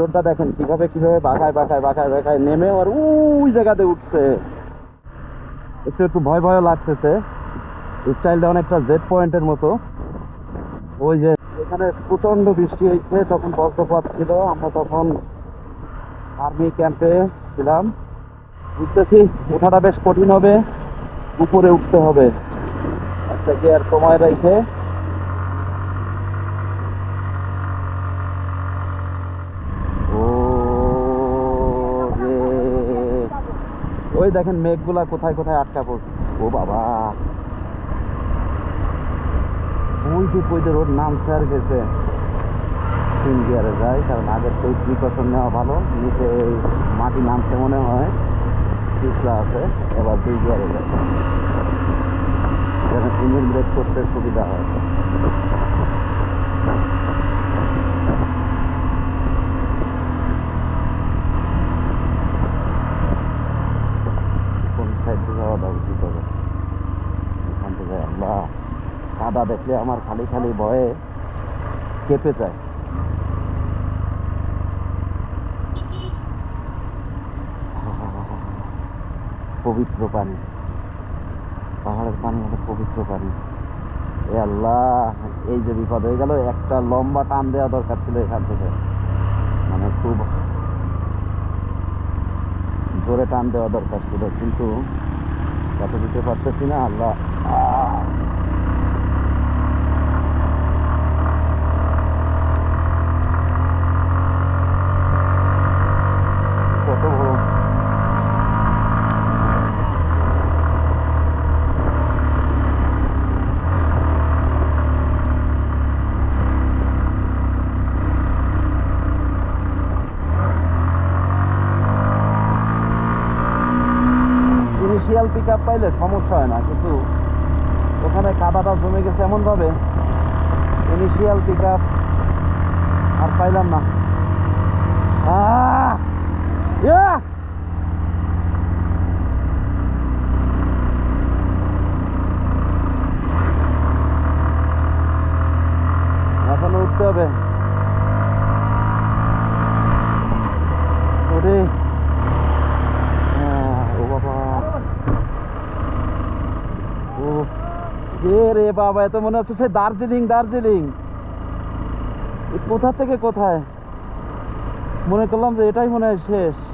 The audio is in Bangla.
রোডটা দেখেন, কীভাবে কীভাবে বাঁকায় বাঁকায় বাঁকায় বাঁকায় নেমে আর ওই জায়গাতে উঠছে। একটু একটু ভয় ভয় লাগতেছে। স্টাইলটা অনেকটা জেড পয়েন্টের মতো। ওই যে এখানে প্রচণ্ড বৃষ্টি হয়েছে, তখন বজ্রপাত ছিল, আমরা তখন আর্মি ক্যাম্পে ছিলাম। বুঝতেছি, ওঠাটা বেশ কঠিন হবে, উপরে উঠতে হবে। একটা গিয়ার সময় রেখে ও রে ওই দেখেন মেঘগুলা কোথায় কোথায় আটকা পড়ছে। ও বাবা। ওই যে রোড নামছে আর গেছে। তিন গিয়ারে যায়, কারণ আগের থেকে প্রিকশন নেওয়া ভালো, নিচে এই মাটি নামছে মনে হয়। পিছলা আছে, এবার দুই গিয়ারে যায় ইঞ্জিন ব্রেক করতে সুবিধা হয়। সাইড থেকে যাওয়াটা উচিত হবে এখান থেকে আল্লাহ কাদা দেখলে আমার খালি খালি ভয়ে কেঁপে যায় পবিত্র পানি পাহাড়ের পানি হলো পবিত্র পানি এ আল্লাহ এই যে বিপদ হয়ে গেল, একটা লম্বা টান দেওয়া দরকার ছিল এখান থেকে মানে খুব জোরে টান দেওয়া দরকার ছিল কিন্তু কথা দিতে পারতেছি না আল্লাহ। ইনিশিয়াল পিক আপ পাইলে সমস্যা হয় না, কিন্তু ওখানে কাদাটা জমে গেছে এমনভাবে ইনিশিয়াল পিক আর পাইলাম না! এখনও উঠতে হবে আহ, ও বাবা ও এ রে বাবা, এত মনে হচ্ছে সে দার্জিলিং দার্জিলিং। কোথা থেকে কোথায়? মনে করলাম যে এটাই মনে হয় শেষ।